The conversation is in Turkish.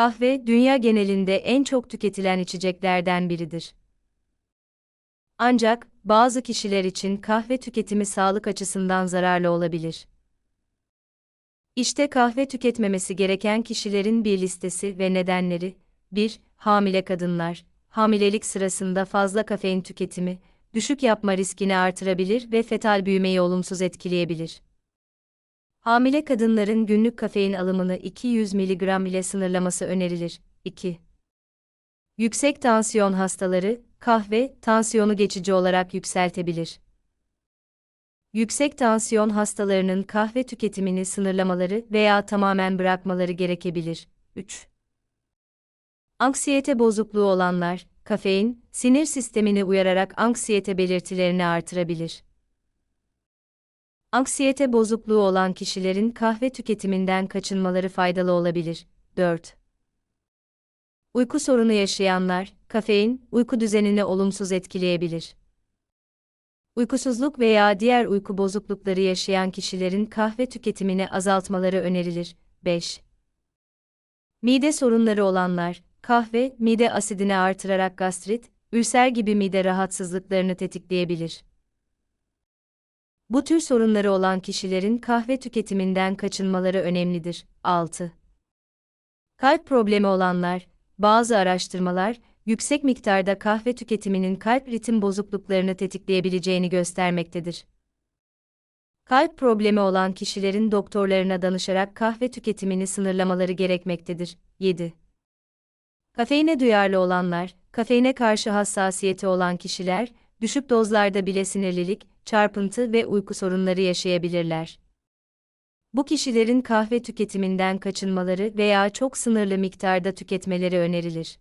Kahve, dünya genelinde en çok tüketilen içeceklerden biridir. Ancak, bazı kişiler için kahve tüketimi sağlık açısından zararlı olabilir. İşte kahve tüketmemesi gereken kişilerin bir listesi ve nedenleri. 1. Hamile kadınlar. Hamilelik sırasında fazla kafein tüketimi, düşük yapma riskini artırabilir ve fetal büyümeyi olumsuz etkileyebilir. Hamile kadınların günlük kafein alımını 200 mg ile sınırlaması önerilir. 2. Yüksek tansiyon hastaları, kahve, tansiyonu geçici olarak yükseltebilir. Yüksek tansiyon hastalarının kahve tüketimini sınırlamaları veya tamamen bırakmaları gerekebilir. 3. Anksiyete bozukluğu olanlar, kafein, sinir sistemini uyararak anksiyete belirtilerini artırabilir. Anksiyete bozukluğu olan kişilerin kahve tüketiminden kaçınmaları faydalı olabilir. 4. Uyku sorunu yaşayanlar, kafein, uyku düzenini olumsuz etkileyebilir. Uykusuzluk veya diğer uyku bozuklukları yaşayan kişilerin kahve tüketimini azaltmaları önerilir. 5. Mide sorunları olanlar, kahve, mide asidini artırarak gastrit, ülser gibi mide rahatsızlıklarını tetikleyebilir. Bu tür sorunları olan kişilerin kahve tüketiminden kaçınmaları önemlidir. 6. Kalp problemi olanlar, bazı araştırmalar, yüksek miktarda kahve tüketiminin kalp ritim bozukluklarını tetikleyebileceğini göstermektedir. Kalp problemi olan kişilerin doktorlarına danışarak kahve tüketimini sınırlamaları gerekmektedir. 7. Kafeine duyarlı olanlar, kafeine karşı hassasiyeti olan kişiler, düşük dozlarda bile sinirlilik, çarpıntı ve uyku sorunları yaşayabilirler. Bu kişilerin kahve tüketiminden kaçınmaları veya çok sınırlı miktarda tüketmeleri önerilir.